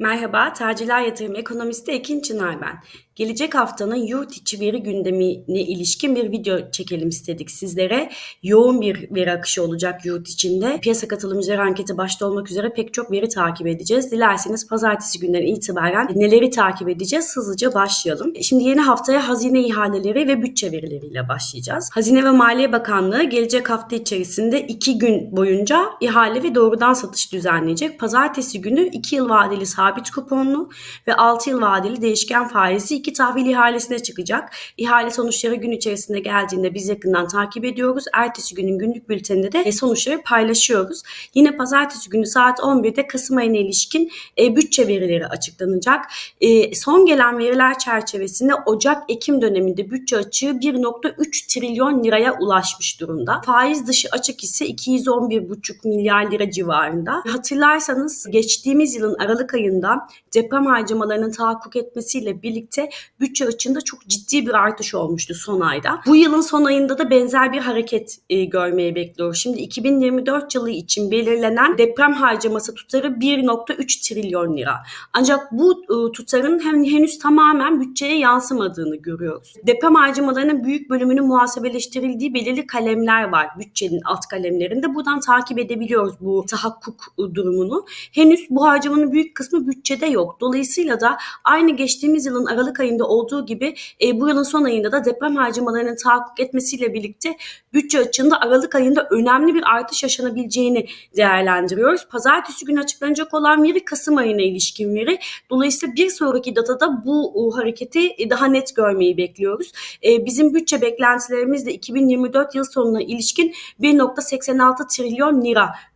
Merhaba, Tacirler Yatırım Ekonomisti Ekin Çınar ben. Gelecek haftanın yurt içi veri gündemine ilişkin bir video çekelim istedik sizlere. Yoğun bir veri akışı olacak yurt içinde. Piyasa katılımcıları anketi başta olmak üzere pek çok veri takip edeceğiz. Dilerseniz pazartesi günden itibaren neleri takip edeceğiz hızlıca başlayalım. Şimdi yeni haftaya hazine ihaleleri ve bütçe verileriyle başlayacağız. Hazine ve Maliye Bakanlığı gelecek hafta içerisinde iki gün boyunca ihale ve doğrudan satış düzenleyecek. Pazartesi günü 2 yıl vadeli sabit kuponlu ve 6 yıl vadeli değişken faizi iki tahvil ihalesine çıkacak. İhale sonuçları gün içerisinde geldiğinde biz yakından takip ediyoruz. Ertesi günün günlük bülteninde de sonuçları paylaşıyoruz. Yine pazartesi günü saat 11'de Kasım ayına ilişkin e, bütçe verileri açıklanacak. E, son gelen veriler çerçevesinde Ocak-Ekim döneminde bütçe açığı 1.3 trilyon liraya ulaşmış durumda. Faiz dışı açık ise 211,5 milyar lira civarında. Hatırlarsanız geçtiğimiz yılın Aralık ayında deprem harcamalarının tahakkuk etmesiyle birlikte bütçe açığında çok ciddi bir artış olmuştu son ayda. Bu yılın son ayında da benzer bir hareket e, görmeye bekliyoruz. Şimdi 2024 yılı için belirlenen deprem harcaması tutarı 1.3 trilyon lira. Ancak bu e, tutarın hem henüz tamamen bütçeye yansımadığını görüyoruz. Deprem harcamalarının büyük bölümünün muhasebeleştirildiği belirli kalemler var bütçenin alt kalemlerinde. Buradan takip edebiliyoruz bu tahakkuk e, durumunu. Henüz bu harcamanın büyük kısmı bütçede yok. Dolayısıyla da aynı geçtiğimiz yılın Aralık ayında olduğu gibi e, bu yılın son ayında da deprem harcamalarının tahakkuk etmesiyle birlikte bütçe açığında Aralık ayında önemli bir artış yaşanabileceğini değerlendiriyoruz. Pazartesi günü açıklanacak olan veri Kasım ayına ilişkin veri. Dolayısıyla bir sonraki datada bu uh, hareketi daha net görmeyi bekliyoruz. E, bizim bütçe beklentilerimiz de 2024 yıl sonuna ilişkin 1.86 trilyon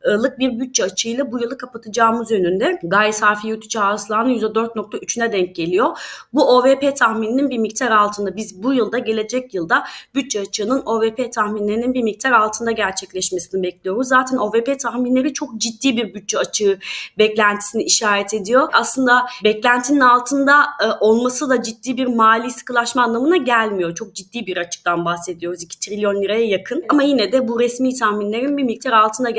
liralık bir bütçe açığıyla bu yılı kapatacağımız yönünde. Gayri safi yurt içi hasılanın %4.3'üne denk geliyor. Bu OVP tahmininin bir miktar altında. Biz bu yılda gelecek yılda bütçe açığının OVP tahminlerinin bir miktar altında gerçekleşmesini bekliyoruz. Zaten OVP tahminleri çok ciddi bir bütçe açığı beklentisini işaret ediyor. Aslında beklentinin altında e, olması da ciddi bir mali sıkılaşma anlamına gelmiyor. Çok ciddi bir açıktan bahsediyoruz. 2 trilyon liraya yakın. Ama yine de bu resmi tahminlerin bir miktar altında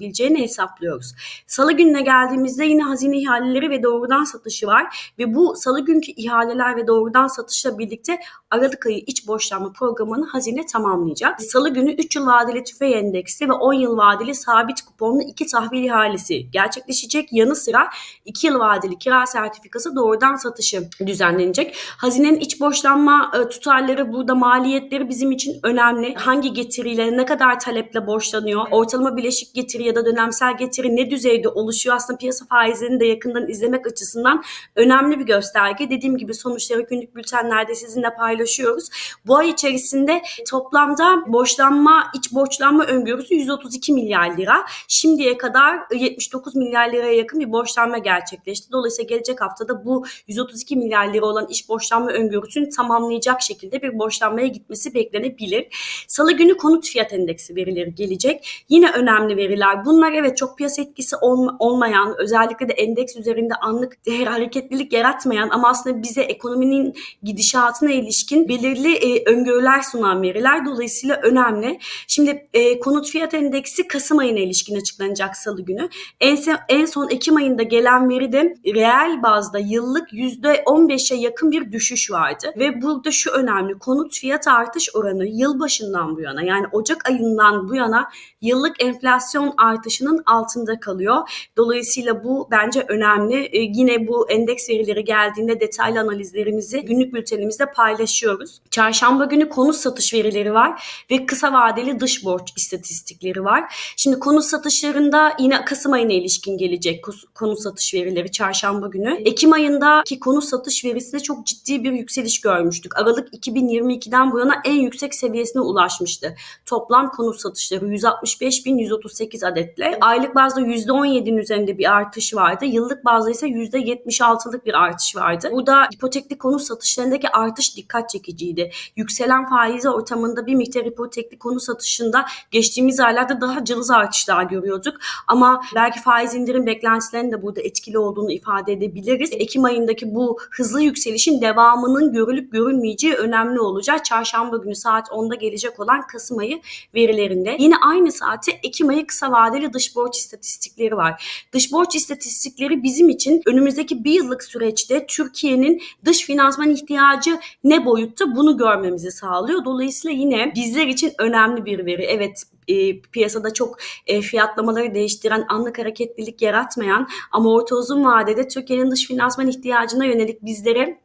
gerçekleşebileceğini hesaplıyoruz. Salı gününe geldiğimizde yine hazine ihaleleri ve doğrudan satışı var ve bu salı günkü ihaleler ve doğrudan satışla birlikte Aralık ayı iç borçlanma programını hazine tamamlayacak. Salı günü 3 yıl vadeli tüfe endeksi ve 10 yıl vadeli sabit kuponlu iki tahvil ihalesi gerçekleşecek. Yanı sıra 2 yıl vadeli kira sertifikası doğrudan satışı düzenlenecek. Hazinenin iç borçlanma e, tutarları burada maliyetleri bizim için önemli. Hangi getiriyle ne kadar taleple borçlanıyor? Ortalama bileşik getiri ya da dönemsel getiri ne düzeyde oluşuyor? Aslında piyasa faizlerini de yakından izlemek açısından önemli bir gösterge. Dediğim gibi sonuçları günlük bültenlerde sizinle paylaşıyoruz. Bu ay içerisinde toplamda borçlanma, iç borçlanma öngörüsü 132 milyar lira. Şimdiye kadar 79 milyar liraya yakın bir borçlanma gerçekleşti. Dolayısıyla gelecek haftada bu 132 milyar lira olan iç borçlanma öngörüsünü tamamlayacak şekilde bir borçlanmaya gitmesi beklenebilir. Salı günü konut fiyat endeksi verileri gelecek. Yine önemli veriler. Bunlar evet çok piyasa etkisi olmayan, özellikle de endeks üzerinde anlık hareketlilik yaratmayan ama aslında bize ekonominin gidişatına ilişkin belirli e, öngörüler sunan veriler. Dolayısıyla önemli. Şimdi e, konut fiyat endeksi Kasım ayına ilişkin açıklanacak salı günü. En, en son Ekim ayında gelen veride reel bazda yıllık %15'e yakın bir düşüş vardı. Ve burada şu önemli. Konut fiyat artış oranı yılbaşından bu yana yani Ocak ayından bu yana yıllık enflasyon artışının altında kalıyor. Dolayısıyla bu bence önemli. E, yine bu endeks verileri geldiğinde detaylı analizlerimizi günlük bültenimizde paylaşıyoruz. Çarşamba günü konut satış verileri var ve kısa vadeli dış borç istatistikleri var. Şimdi konut satışlarında yine Kasım ayına ilişkin gelecek konut satış verileri çarşamba günü. Ekim ayındaki konut satış verisinde çok ciddi bir yükseliş görmüştük. Aralık 2022'den bu yana en yüksek seviyesine ulaşmıştı. Toplam konut satışları 165.138 adetle. Aylık bazda %17'nin üzerinde bir artış vardı. Yıllık bazda ise %76'lık bir artış vardı. Burada hipotekli konut satışlarındaki artış dikkat çekiciydi. Yükselen faiz ortamında bir miktar hipotekli konut satışında geçtiğimiz aylarda daha cılız artışlar görüyorduk. Ama belki faiz indirim beklentilerinin de burada etkili olduğunu ifade edebiliriz. Ekim ayındaki bu hızlı yükselişin devamının görülüp görülmeyeceği önemli olacak. Çarşamba günü saat 10'da gelecek olan Kasım ayı verilerinde. Yine aynı saate Ekim ayı kısa vadeli dış borç istatistikleri var. Dış borç istatistikleri bizim için önümüzdeki bir yıllık süreçte Türkiye'nin dış finansman ihtiyacı ne boyutta bunu görmemizi sağlıyor. Dolayısıyla yine bizler için önemli bir veri. Evet e, piyasada çok e, fiyatlamaları değiştiren, anlık hareketlilik yaratmayan ama orta uzun vadede Türkiye'nin dış finansman ihtiyacına yönelik bizlere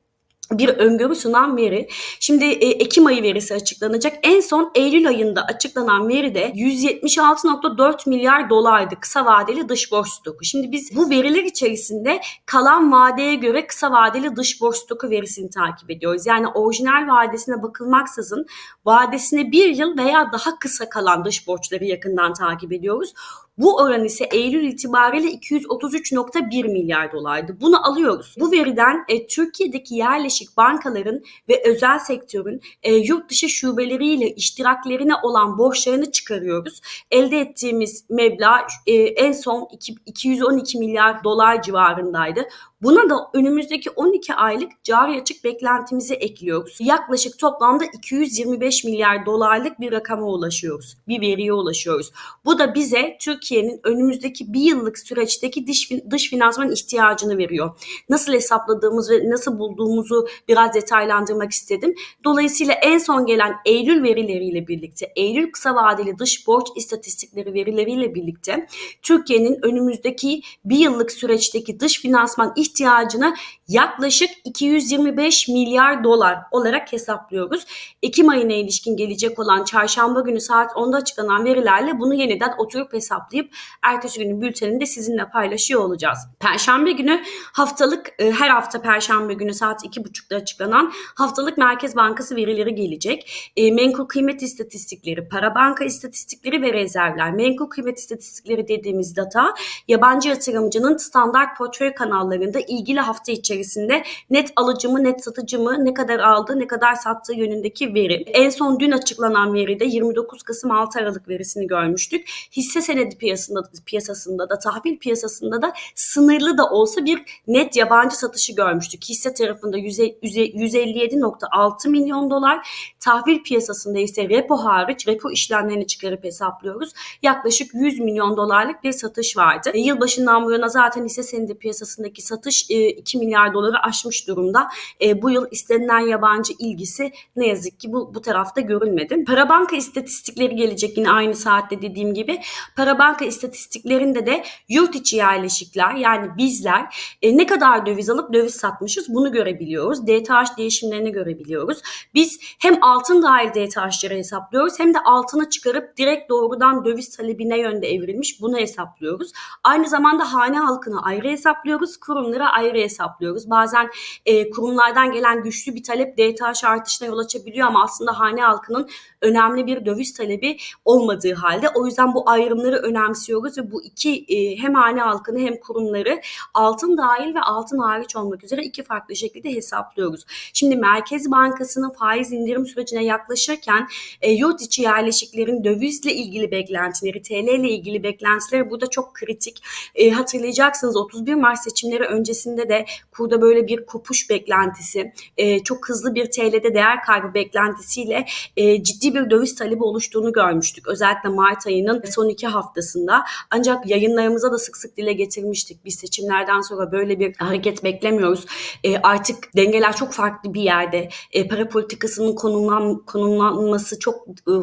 bir öngörü sunan veri. Şimdi e, Ekim ayı verisi açıklanacak. En son Eylül ayında açıklanan veri de 176.4 milyar dolardı kısa vadeli dış borç stoku. Şimdi biz bu veriler içerisinde kalan vadeye göre kısa vadeli dış borç stoku verisini takip ediyoruz. Yani orijinal vadesine bakılmaksızın vadesine bir yıl veya daha kısa kalan dış borçları yakından takip ediyoruz. Bu oran ise Eylül itibariyle 233.1 milyar dolardı. Bunu alıyoruz. Bu veriden e, Türkiye'deki yerleşik bankaların ve özel sektörün e, yurt dışı şubeleriyle iştiraklerine olan borçlarını çıkarıyoruz. Elde ettiğimiz meblağ e, en son 2, 212 milyar dolar civarındaydı. Buna da önümüzdeki 12 aylık cari açık beklentimizi ekliyoruz. Yaklaşık toplamda 225 milyar dolarlık bir rakama ulaşıyoruz. Bir veriye ulaşıyoruz. Bu da bize Türkiye'nin önümüzdeki bir yıllık süreçteki dış, dış finansman ihtiyacını veriyor. Nasıl hesapladığımız ve nasıl bulduğumuzu biraz detaylandırmak istedim. Dolayısıyla en son gelen Eylül verileriyle birlikte, Eylül kısa vadeli dış borç istatistikleri verileriyle birlikte Türkiye'nin önümüzdeki bir yıllık süreçteki dış finansman ihtiyacı ihtiyacını yaklaşık 225 milyar dolar olarak hesaplıyoruz. Ekim ayına ilişkin gelecek olan çarşamba günü saat 10'da açıklanan verilerle bunu yeniden oturup hesaplayıp ertesi günün bülteninde sizinle paylaşıyor olacağız. Perşembe günü haftalık e, her hafta perşembe günü saat 2.30'da açıklanan haftalık Merkez Bankası verileri gelecek. E, menkul kıymet istatistikleri, para banka istatistikleri ve rezervler. Menkul kıymet istatistikleri dediğimiz data yabancı yatırımcının standart portföy kanallarında ilgili hafta içerisinde net alıcı mı net satıcı mı ne kadar aldı ne kadar sattığı yönündeki veri. En son dün açıklanan veride 29 Kasım 6 Aralık verisini görmüştük. Hisse senedi piyasasında, piyasasında da tahvil piyasasında da sınırlı da olsa bir net yabancı satışı görmüştük. Hisse tarafında 157.6 milyon dolar, tahvil piyasasında ise repo hariç repo işlemlerini çıkarıp hesaplıyoruz. Yaklaşık 100 milyon dolarlık bir satış vardı. E, yılbaşından bu yana zaten hisse senedi piyasasındaki satış satış 2 e, milyar doları aşmış durumda. E, bu yıl istenilen yabancı ilgisi ne yazık ki bu, bu tarafta görülmedi. Para banka istatistikleri gelecek yine aynı saatte dediğim gibi. Para banka istatistiklerinde de yurt içi yerleşikler yani bizler e, ne kadar döviz alıp döviz satmışız bunu görebiliyoruz. DTH değişimlerini görebiliyoruz. Biz hem altın dahil DTH'ları hesaplıyoruz hem de altını çıkarıp direkt doğrudan döviz talebine yönde evrilmiş bunu hesaplıyoruz. Aynı zamanda hane halkını ayrı hesaplıyoruz. Kurumları da ayrı hesaplıyoruz. Bazen e, kurumlardan gelen güçlü bir talep DTH artışına yol açabiliyor ama aslında hane halkının önemli bir döviz talebi olmadığı halde o yüzden bu ayrımları önemsiyoruz ve bu iki e, hem hane halkını hem kurumları altın dahil ve altın hariç olmak üzere iki farklı şekilde hesaplıyoruz. Şimdi Merkez Bankası'nın faiz indirim sürecine yaklaşırken e, yurt içi yerleşiklerin dövizle ilgili beklentileri, TL ile ilgili beklentileri burada çok kritik. E, hatırlayacaksınız 31 Mart seçimleri öncesi öncesinde de kurda böyle bir kopuş beklentisi, e, çok hızlı bir TL'de değer kaybı beklentisiyle e, ciddi bir döviz talebi oluştuğunu görmüştük. Özellikle Mart ayının son iki haftasında. Ancak yayınlarımıza da sık sık dile getirmiştik. Biz seçimlerden sonra böyle bir hareket beklemiyoruz. E, artık dengeler çok farklı bir yerde. E, para politikasının konumlan, konumlanması çok e,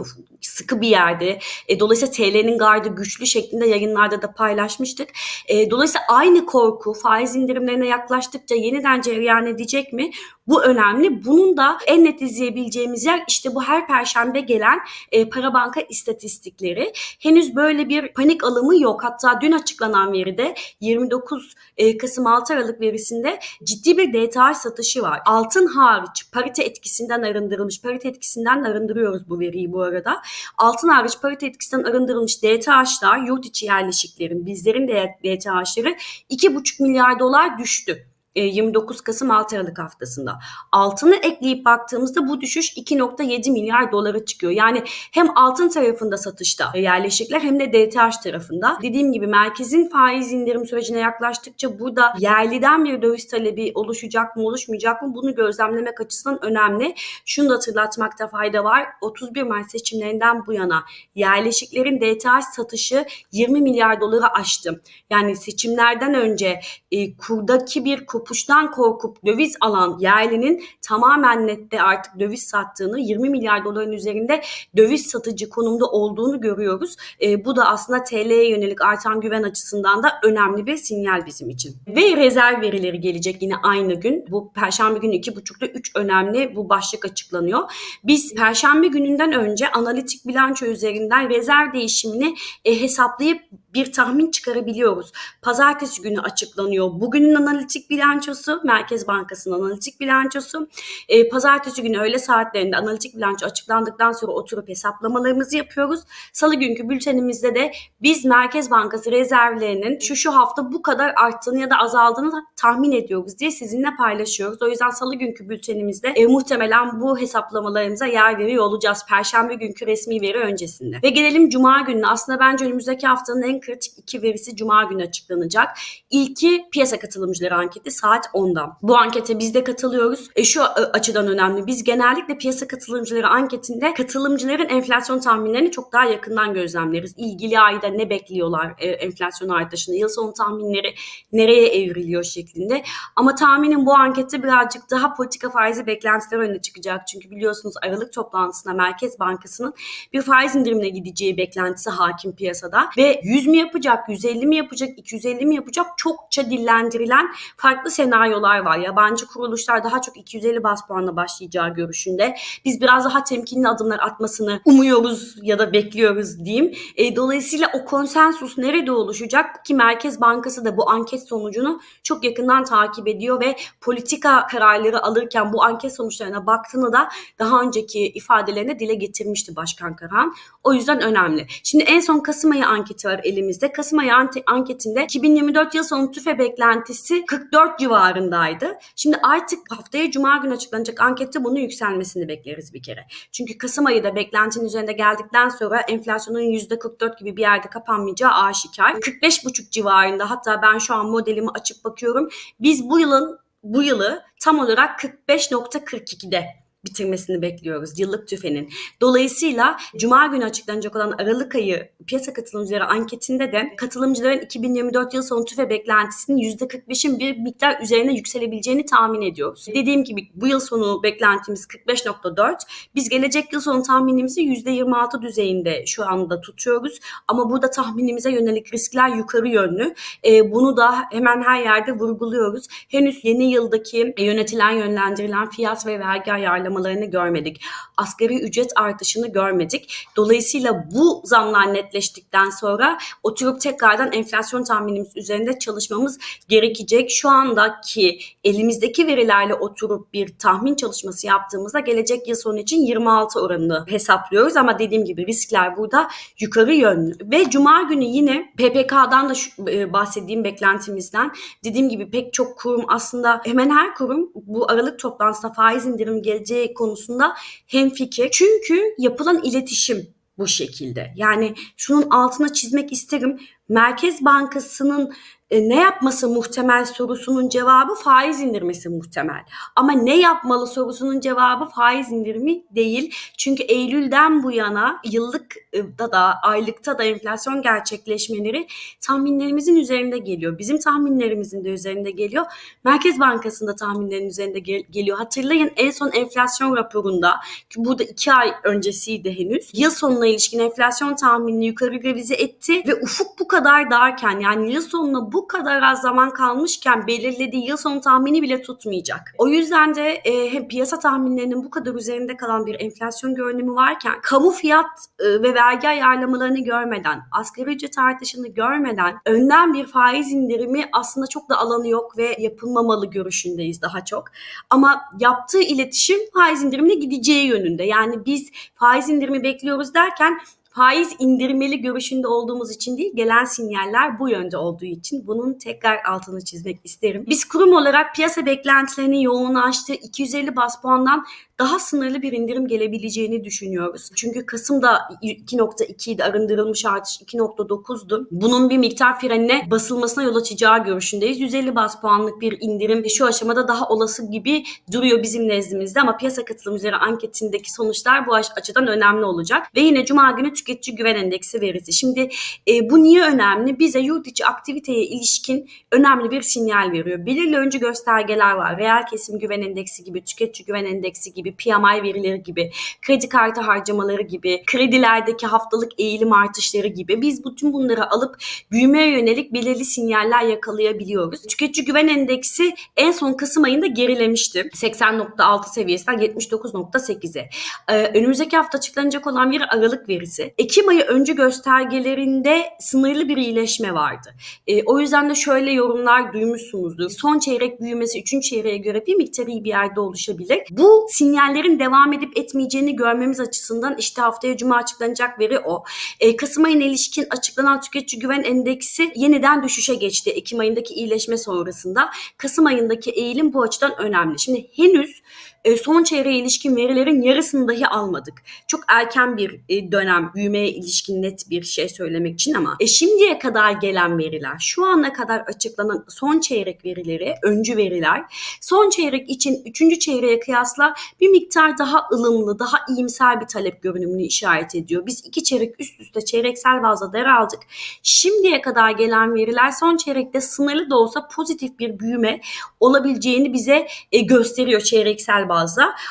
sıkı bir yerde. E, dolayısıyla TL'nin gardı güçlü şeklinde yayınlarda da paylaşmıştık. E, dolayısıyla aynı korku faiz indirimlerine yaklaştıkça yeniden cereyan edecek mi? Bu önemli. Bunun da en net izleyebileceğimiz yer işte bu her perşembe gelen e, para banka istatistikleri. Henüz böyle bir panik alımı yok. Hatta dün açıklanan veride 29 e, Kasım 6 Aralık verisinde ciddi bir DTH satışı var. Altın hariç parite etkisinden arındırılmış. Parite etkisinden arındırıyoruz bu veriyi bu arada. Altın hariç parite etkisinden arındırılmış DTH'lar yurt içi yerleşiklerin bizlerin DTH'ları 2,5 milyar dolar düştü. E, 29 Kasım 6 Aralık haftasında. Altını ekleyip baktığımızda bu düşüş 2.7 milyar dolara çıkıyor. Yani hem altın tarafında satışta yerleşikler hem de DTH tarafında. Dediğim gibi merkezin faiz indirim sürecine yaklaştıkça burada yerliden bir döviz talebi oluşacak mı oluşmayacak mı bunu gözlemlemek açısından önemli. Şunu da hatırlatmakta fayda var. 31 Mart seçimlerinden bu yana yerleşiklerin DTH satışı 20 milyar doları aştı. Yani seçimlerden önce e, kurdaki bir kopuştan korkup döviz alan yerlinin tamamen nette artık döviz sattığını 20 milyar doların üzerinde döviz satıcı konumda olduğunu görüyoruz. E, bu da aslında TL'ye yönelik artan güven açısından da önemli bir sinyal bizim için. Ve rezerv verileri gelecek yine aynı gün. Bu perşembe günü 2.30'da 3 önemli bu başlık açıklanıyor. Biz perşembe gününden önce analitik bilanço üzerinden rezerv değişimini e, hesaplayıp bir tahmin çıkarabiliyoruz. Pazartesi günü açıklanıyor. Bugünün analitik bilançosu, Merkez Bankası'nın analitik bilançosu. E, pazartesi günü öğle saatlerinde analitik bilanço açıklandıktan sonra oturup hesaplamalarımızı yapıyoruz. Salı günkü bültenimizde de biz Merkez Bankası rezervlerinin şu şu hafta bu kadar arttığını ya da azaldığını tahmin ediyoruz diye sizinle paylaşıyoruz. O yüzden salı günkü bültenimizde e, muhtemelen bu hesaplamalarımıza yer veriyor olacağız. Perşembe günkü resmi veri öncesinde. Ve gelelim Cuma gününe. Aslında bence önümüzdeki haftanın en kritik iki verisi Cuma günü açıklanacak. İlki piyasa katılımcıları anketi saat 10'da. Bu ankete biz de katılıyoruz. E, şu açıdan önemli. Biz genellikle piyasa katılımcıları anketinde katılımcıların enflasyon tahminlerini çok daha yakından gözlemleriz. İlgili ayda ne bekliyorlar e, enflasyon artışını, yıl sonu tahminleri nereye evriliyor şeklinde. Ama tahminim bu ankette birazcık daha politika faizi beklentiler önüne çıkacak. Çünkü biliyorsunuz Aralık toplantısında Merkez Bankası'nın bir faiz indirimine gideceği beklentisi hakim piyasada ve 100 mi yapacak, 150 mi yapacak, 250 mi yapacak çokça dillendirilen farklı senaryolar var. Yabancı kuruluşlar daha çok 250 bas puanla başlayacağı görüşünde. Biz biraz daha temkinli adımlar atmasını umuyoruz ya da bekliyoruz diyeyim. E, dolayısıyla o konsensus nerede oluşacak ki Merkez Bankası da bu anket sonucunu çok yakından takip ediyor ve politika kararları alırken bu anket sonuçlarına baktığını da daha önceki ifadelerine dile getirmişti Başkan Karahan. O yüzden önemli. Şimdi en son Kasım ayı anketi var elimizde. Kasım ayı anketinde 2024 yıl sonu tüfe beklentisi 44 civarındaydı. Şimdi artık haftaya Cuma günü açıklanacak ankette bunun yükselmesini bekleriz bir kere. Çünkü Kasım ayı da beklentinin üzerinde geldikten sonra enflasyonun %44 gibi bir yerde kapanmayacağı aşikar. 45,5 civarında hatta ben şu an modelimi açıp bakıyorum. Biz bu yılın bu yılı tam olarak 45.42'de bitirmesini bekliyoruz yıllık tüfenin. Dolayısıyla Cuma günü açıklanacak olan Aralık ayı piyasa katılımcıları anketinde de katılımcıların 2024 yıl sonu tüfe beklentisinin %45'in bir miktar üzerine yükselebileceğini tahmin ediyoruz. Dediğim gibi bu yıl sonu beklentimiz 45.4. Biz gelecek yıl sonu tahminimizi %26 düzeyinde şu anda tutuyoruz. Ama burada tahminimize yönelik riskler yukarı yönlü. E, bunu da hemen her yerde vurguluyoruz. Henüz yeni yıldaki yönetilen yönlendirilen fiyat ve vergi ayarlama oynamalarını görmedik. Asgari ücret artışını görmedik. Dolayısıyla bu zamlar netleştikten sonra oturup tekrardan enflasyon tahminimiz üzerinde çalışmamız gerekecek. Şu andaki elimizdeki verilerle oturup bir tahmin çalışması yaptığımızda gelecek yıl sonu için 26 oranını hesaplıyoruz ama dediğim gibi riskler burada yukarı yönlü. Ve cuma günü yine PPK'dan da e, bahsettiğim beklentimizden dediğim gibi pek çok kurum aslında hemen her kurum bu Aralık toplantısında faiz indirim geleceği konusunda hemfikir. Çünkü yapılan iletişim bu şekilde. Yani şunun altına çizmek isterim. Merkez Bankası'nın e, ne yapması muhtemel sorusunun cevabı faiz indirmesi muhtemel. Ama ne yapmalı sorusunun cevabı faiz indirimi değil. Çünkü Eylül'den bu yana yıllık da da aylıkta da enflasyon gerçekleşmeleri tahminlerimizin üzerinde geliyor. Bizim tahminlerimizin de üzerinde geliyor. Merkez Bankası'nda tahminlerin üzerinde gel- geliyor. Hatırlayın en son enflasyon raporunda ki bu da iki ay öncesiydi henüz. Yıl sonuna ilişkin enflasyon tahminini yukarı revize etti ve ufuk bu kadar darken yani yıl sonuna bu kadar az zaman kalmışken belirlediği yıl sonu tahmini bile tutmayacak. O yüzden de e, hem piyasa tahminlerinin bu kadar üzerinde kalan bir enflasyon görünümü varken kamu fiyat e, ve vergi ayarlamalarını görmeden, asgari ücret artışını görmeden önden bir faiz indirimi aslında çok da alanı yok ve yapılmamalı görüşündeyiz daha çok. Ama yaptığı iletişim faiz indirimine gideceği yönünde. Yani biz faiz indirimi bekliyoruz derken Faiz indirmeli görüşünde olduğumuz için değil, gelen sinyaller bu yönde olduğu için bunun tekrar altını çizmek isterim. Biz kurum olarak piyasa beklentilerinin yoğunlaştığı 250 bas puandan daha sınırlı bir indirim gelebileceğini düşünüyoruz. Çünkü Kasım'da 2.2 idi, arındırılmış artış 2.9'du. Bunun bir miktar frenine basılmasına yol açacağı görüşündeyiz. 150 bas puanlık bir indirim şu aşamada daha olası gibi duruyor bizim nezdimizde ama piyasa katılımcıları anketindeki sonuçlar bu açıdan önemli olacak. Ve yine Cuma günü tüketici güven endeksi verisi. Şimdi e, bu niye önemli? Bize yurt içi aktiviteye ilişkin önemli bir sinyal veriyor. Belirli öncü göstergeler var. Reel kesim güven endeksi gibi, tüketici güven endeksi gibi, PMI verileri gibi, kredi kartı harcamaları gibi, kredilerdeki haftalık eğilim artışları gibi biz bütün bunları alıp büyümeye yönelik belirli sinyaller yakalayabiliyoruz. Tüketici güven endeksi en son Kasım ayında gerilemişti. 80.6 seviyesinden 79.8'e. Ee, önümüzdeki hafta açıklanacak olan bir Aralık verisi. Ekim ayı öncü göstergelerinde sınırlı bir iyileşme vardı. Ee, o yüzden de şöyle yorumlar duymuşsunuzdur. Son çeyrek büyümesi 3. çeyreğe göre bir miktar iyi bir yerde oluşabilir. Bu sinyallerin devam edip etmeyeceğini görmemiz açısından işte haftaya cuma açıklanacak veri o. Ee, Kasım ayına ilişkin açıklanan tüketici güven endeksi yeniden düşüşe geçti. Ekim ayındaki iyileşme sonrasında. Kasım ayındaki eğilim bu açıdan önemli. Şimdi henüz e, son çeyreğe ilişkin verilerin yarısını dahi almadık. Çok erken bir e, dönem büyümeye ilişkin net bir şey söylemek için ama e, şimdiye kadar gelen veriler, şu ana kadar açıklanan son çeyrek verileri, öncü veriler, son çeyrek için üçüncü çeyreğe kıyasla bir miktar daha ılımlı, daha iyimser bir talep görünümünü işaret ediyor. Biz iki çeyrek üst üste çeyreksel bazda der aldık. Şimdiye kadar gelen veriler son çeyrekte sınırlı da olsa pozitif bir büyüme olabileceğini bize e, gösteriyor çeyreksel bazda.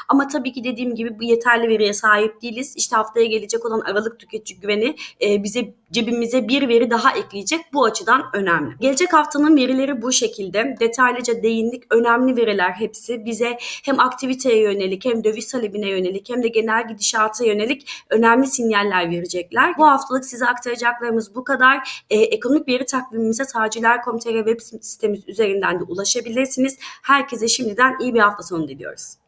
Ama tabii ki dediğim gibi bu yeterli veriye sahip değiliz. İşte haftaya gelecek olan Aralık tüketici güveni e, bize cebimize bir veri daha ekleyecek. Bu açıdan önemli. Gelecek haftanın verileri bu şekilde. Detaylıca değindik. Önemli veriler hepsi bize hem aktiviteye yönelik hem döviz talebine yönelik hem de genel gidişata yönelik önemli sinyaller verecekler. Bu haftalık size aktaracaklarımız bu kadar. E, ekonomik veri takvimimize taciler.com.tr web sitemiz üzerinden de ulaşabilirsiniz. Herkese şimdiden iyi bir hafta sonu diliyoruz.